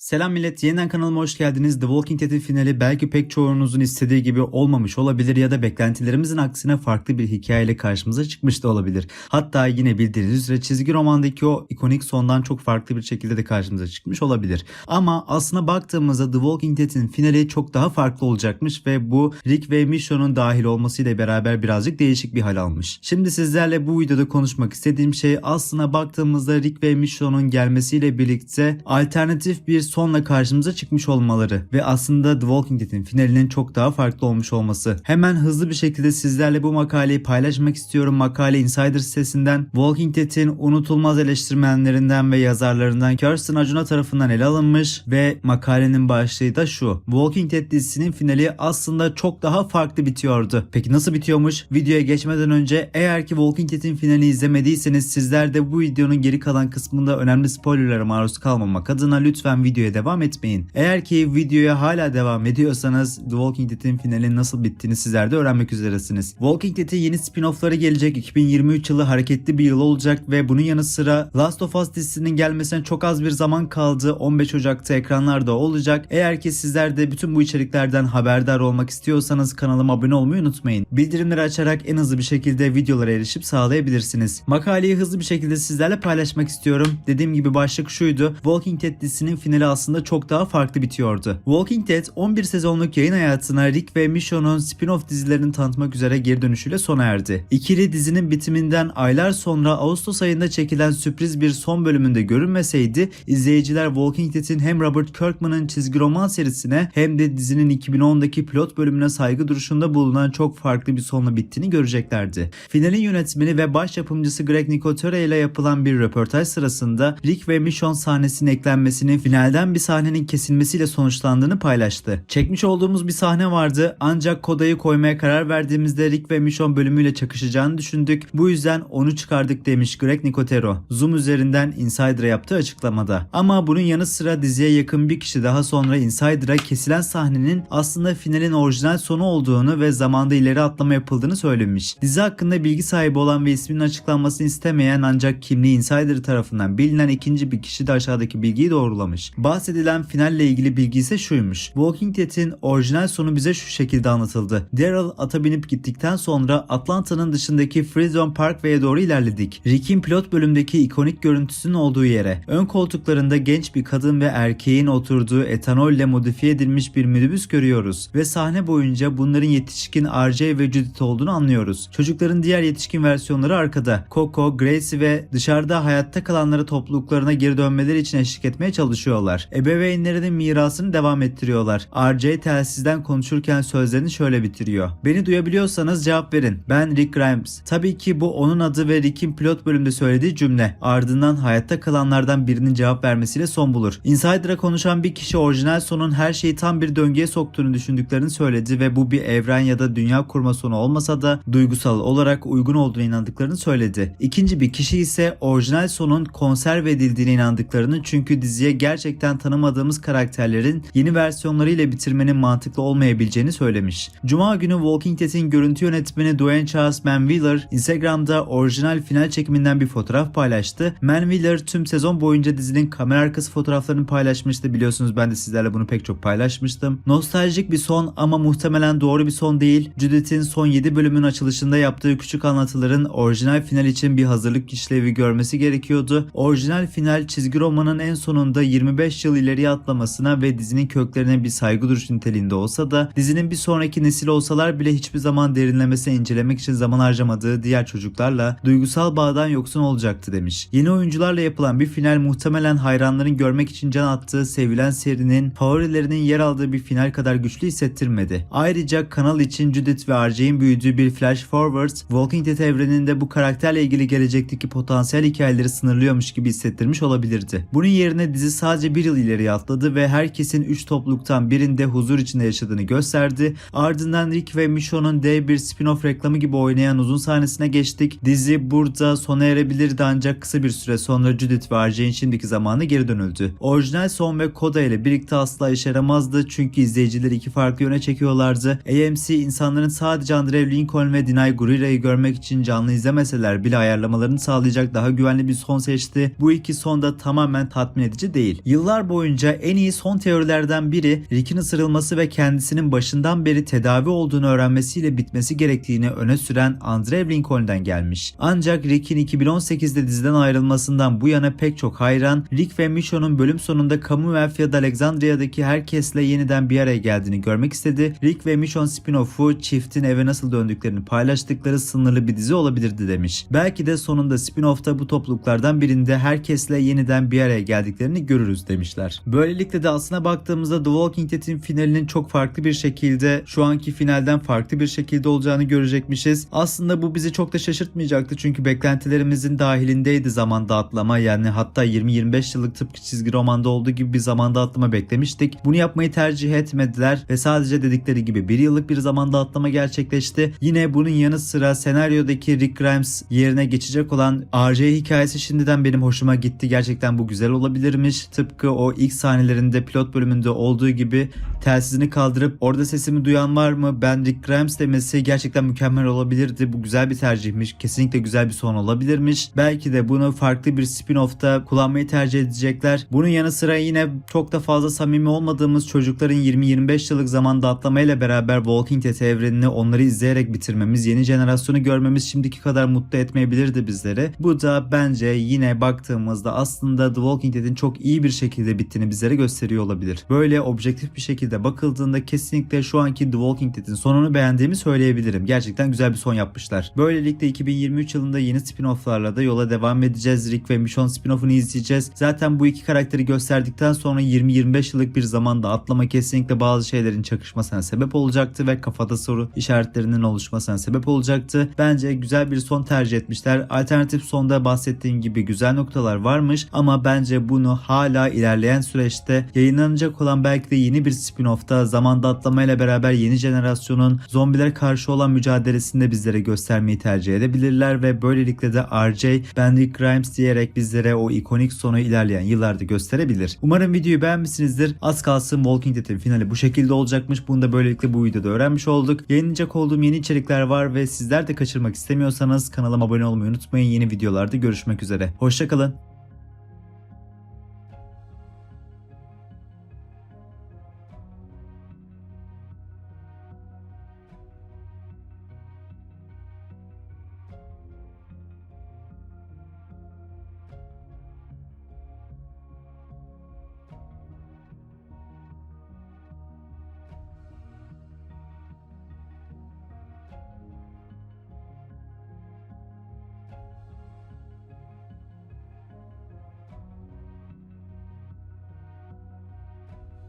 Selam millet, yeniden kanalıma hoş geldiniz. The Walking Dead'in finali belki pek çoğunuzun istediği gibi olmamış olabilir ya da beklentilerimizin aksine farklı bir hikayeyle karşımıza çıkmış da olabilir. Hatta yine bildiğiniz üzere çizgi romandaki o ikonik sondan çok farklı bir şekilde de karşımıza çıkmış olabilir. Ama aslına baktığımızda The Walking Dead'in finali çok daha farklı olacakmış ve bu Rick ve Michonne'un dahil olmasıyla beraber birazcık değişik bir hal almış. Şimdi sizlerle bu videoda konuşmak istediğim şey aslına baktığımızda Rick ve Michonne'un gelmesiyle birlikte alternatif bir sonla karşımıza çıkmış olmaları ve aslında The Walking Dead'in finalinin çok daha farklı olmuş olması. Hemen hızlı bir şekilde sizlerle bu makaleyi paylaşmak istiyorum. Makale Insider sitesinden Walking Dead'in unutulmaz eleştirmenlerinden ve yazarlarından Kirsten Acuna tarafından ele alınmış ve makalenin başlığı da şu. Walking Dead dizisinin finali aslında çok daha farklı bitiyordu. Peki nasıl bitiyormuş? Videoya geçmeden önce eğer ki Walking Dead'in finalini izlemediyseniz sizler de bu videonun geri kalan kısmında önemli spoilerlara maruz kalmamak adına lütfen videoya devam etmeyin. Eğer ki videoya hala devam ediyorsanız The Walking Dead'in finalinin nasıl bittiğini sizler de öğrenmek üzeresiniz. Walking Dead'in yeni spin-off'ları gelecek. 2023 yılı hareketli bir yıl olacak ve bunun yanı sıra Last of Us dizisinin gelmesine çok az bir zaman kaldı. 15 Ocak'ta ekranlarda olacak. Eğer ki sizler de bütün bu içeriklerden haberdar olmak istiyorsanız kanalıma abone olmayı unutmayın. Bildirimleri açarak en hızlı bir şekilde videolara erişip sağlayabilirsiniz. Makaleyi hızlı bir şekilde sizlerle paylaşmak istiyorum. Dediğim gibi başlık şuydu. Walking Dead dizisinin finali aslında çok daha farklı bitiyordu. Walking Dead 11 sezonluk yayın hayatına Rick ve Michonne'un spin-off dizilerini tanıtmak üzere geri dönüşüyle sona erdi. İkili dizinin bitiminden aylar sonra Ağustos ayında çekilen sürpriz bir son bölümünde görünmeseydi izleyiciler Walking Dead'in hem Robert Kirkman'ın çizgi roman serisine hem de dizinin 2010'daki pilot bölümüne saygı duruşunda bulunan çok farklı bir sonla bittiğini göreceklerdi. Finalin yönetmeni ve baş yapımcısı Greg Nicotero ile yapılan bir röportaj sırasında Rick ve Michonne sahnesinin eklenmesinin finalden bir sahnenin kesilmesiyle sonuçlandığını paylaştı. Çekmiş olduğumuz bir sahne vardı ancak kodayı koymaya karar verdiğimizde Rick ve Michonne bölümüyle çakışacağını düşündük. Bu yüzden onu çıkardık demiş Greg Nicotero. Zoom üzerinden Insider'a yaptığı açıklamada. Ama bunun yanı sıra diziye yakın bir kişi daha sonra Insider'a kesilen sahnenin aslında finalin orijinal sonu olduğunu ve zamanda ileri atlama yapıldığını söylemiş. Dizi hakkında bilgi sahibi olan ve isminin açıklanmasını istemeyen ancak kimliği Insider tarafından bilinen ikinci bir kişi de aşağıdaki bilgiyi doğrulamış. Bahsedilen finalle ilgili bilgi ise şuymuş. Walking Dead'in orijinal sonu bize şu şekilde anlatıldı. Daryl ata binip gittikten sonra Atlanta'nın dışındaki Freedom Parkway'e doğru ilerledik. Rick'in pilot bölümdeki ikonik görüntüsünün olduğu yere. Ön koltuklarında genç bir kadın ve erkeğin oturduğu etanolle modifiye edilmiş bir minibüs görüyoruz ve sahne boyunca bunların yetişkin RJ ve Judith olduğunu anlıyoruz. Çocukların diğer yetişkin versiyonları arkada. Coco, Gracie ve dışarıda hayatta kalanlara topluluklarına geri dönmeleri için eşlik etmeye çalışıyorlar. Ebeveynlerinin mirasını devam ettiriyorlar. RJ telsizden konuşurken sözlerini şöyle bitiriyor. Beni duyabiliyorsanız cevap verin. Ben Rick Grimes. Tabii ki bu onun adı ve Rick'in pilot bölümde söylediği cümle. Ardından hayatta kalanlardan birinin cevap vermesiyle son bulur. Insider'a konuşan bir kişi orijinal sonun her şeyi tam bir döngüye soktuğunu düşündüklerini söyledi ve bu bir evren ya da dünya kurma sonu olmasa da duygusal olarak uygun olduğunu inandıklarını söyledi. İkinci bir kişi ise orijinal sonun konserve edildiğine inandıklarını çünkü diziye gerçekten tanımadığımız karakterlerin yeni versiyonlarıyla bitirmenin mantıklı olmayabileceğini söylemiş. Cuma günü Walking Dead'in görüntü yönetmeni Dwayne Charles Manwiller Instagram'da orijinal final çekiminden bir fotoğraf paylaştı. Manwiller tüm sezon boyunca dizinin kamera arkası fotoğraflarını paylaşmıştı. Biliyorsunuz ben de sizlerle bunu pek çok paylaşmıştım. Nostaljik bir son ama muhtemelen doğru bir son değil. Judith'in son 7 bölümün açılışında yaptığı küçük anlatıların orijinal final için bir hazırlık işlevi görmesi gerekiyordu. Orijinal final çizgi romanın en sonunda 25 yıl ileriye atlamasına ve dizinin köklerine bir saygı duruş niteliğinde olsa da dizinin bir sonraki nesil olsalar bile hiçbir zaman derinlemesine incelemek için zaman harcamadığı diğer çocuklarla duygusal bağdan yoksun olacaktı demiş. Yeni oyuncularla yapılan bir final muhtemelen hayranların görmek için can attığı sevilen serinin favorilerinin yer aldığı bir final kadar güçlü hissettirmedi. Ayrıca kanal için Judith ve RJ'in büyüdüğü bir flash forward Walking Dead evreninde bu karakterle ilgili gelecekteki potansiyel hikayeleri sınırlıyormuş gibi hissettirmiş olabilirdi. Bunun yerine dizi sadece bir yıl ileriye atladı ve herkesin 3 topluluktan birinde huzur içinde yaşadığını gösterdi. Ardından Rick ve Michonne'un dev bir spin-off reklamı gibi oynayan uzun sahnesine geçtik. Dizi burada sona erebilirdi ancak kısa bir süre sonra Judith ve RJ'in şimdiki zamanı geri dönüldü. Orijinal son ve Koda ile birlikte asla işe yaramazdı çünkü izleyicileri iki farklı yöne çekiyorlardı. AMC insanların sadece Andrew Lincoln ve Denai Gurira'yı görmek için canlı izlemeseler bile ayarlamalarını sağlayacak daha güvenli bir son seçti. Bu iki son da tamamen tatmin edici değil. Yıllar Yıllar boyunca en iyi son teorilerden biri Rick'in ısırılması ve kendisinin başından beri tedavi olduğunu öğrenmesiyle bitmesi gerektiğini öne süren Andrew Lincoln'den gelmiş. Ancak Rick'in 2018'de diziden ayrılmasından bu yana pek çok hayran, Rick ve Michonne'un bölüm sonunda Commonwealth ya da Alexandria'daki herkesle yeniden bir araya geldiğini görmek istedi. Rick ve Michonne spin-off'u çiftin eve nasıl döndüklerini paylaştıkları sınırlı bir dizi olabilirdi demiş. Belki de sonunda spin-off'ta bu topluluklardan birinde herkesle yeniden bir araya geldiklerini görürüz demişler. Böylelikle de aslına baktığımızda The Walking Dead'in finalinin çok farklı bir şekilde şu anki finalden farklı bir şekilde olacağını görecekmişiz. Aslında bu bizi çok da şaşırtmayacaktı çünkü beklentilerimizin dahilindeydi zamanda atlama yani hatta 20-25 yıllık tıpkı çizgi romanda olduğu gibi bir zamanda atlama beklemiştik. Bunu yapmayı tercih etmediler ve sadece dedikleri gibi bir yıllık bir zamanda atlama gerçekleşti. Yine bunun yanı sıra senaryodaki Rick Grimes yerine geçecek olan RJ hikayesi şimdiden benim hoşuma gitti. Gerçekten bu güzel olabilirmiş. Tıpkı o ilk sahnelerinde pilot bölümünde olduğu gibi telsizini kaldırıp orada sesimi duyan var mı? Ben Rick Grimes demesi gerçekten mükemmel olabilirdi. Bu güzel bir tercihmiş. Kesinlikle güzel bir son olabilirmiş. Belki de bunu farklı bir spin-off'ta kullanmayı tercih edecekler. Bunun yanı sıra yine çok da fazla samimi olmadığımız çocukların 20-25 yıllık zamanda atlamayla beraber Walking Dead evrenini onları izleyerek bitirmemiz, yeni jenerasyonu görmemiz şimdiki kadar mutlu etmeyebilirdi bizleri. Bu da bence yine baktığımızda aslında The Walking Dead'in çok iyi bir şekilde bittiğini bizlere gösteriyor olabilir. Böyle objektif bir şekilde bakıldığında kesinlikle şu anki The Walking Dead'in sonunu beğendiğimi söyleyebilirim. Gerçekten güzel bir son yapmışlar. Böylelikle 2023 yılında yeni spin-off'larla da yola devam edeceğiz. Rick ve Michonne spin-off'unu izleyeceğiz. Zaten bu iki karakteri gösterdikten sonra 20-25 yıllık bir zamanda atlama kesinlikle bazı şeylerin çakışmasına sebep olacaktı ve kafada soru işaretlerinin oluşmasına sebep olacaktı. Bence güzel bir son tercih etmişler. Alternatif sonda bahsettiğim gibi güzel noktalar varmış ama bence bunu hala ilerleyen süreçte yayınlanacak olan belki de yeni bir spin-off'ta zamanda atlamayla beraber yeni jenerasyonun zombilere karşı olan mücadelesinde bizlere göstermeyi tercih edebilirler ve böylelikle de RJ Ben Rick Grimes diyerek bizlere o ikonik sonu ilerleyen yıllarda gösterebilir. Umarım videoyu beğenmişsinizdir. Az kalsın Walking Dead'in finali bu şekilde olacakmış. Bunu da böylelikle bu videoda öğrenmiş olduk. Yayınlayacak olduğum yeni içerikler var ve sizler de kaçırmak istemiyorsanız kanalıma abone olmayı unutmayın. Yeni videolarda görüşmek üzere. Hoşçakalın.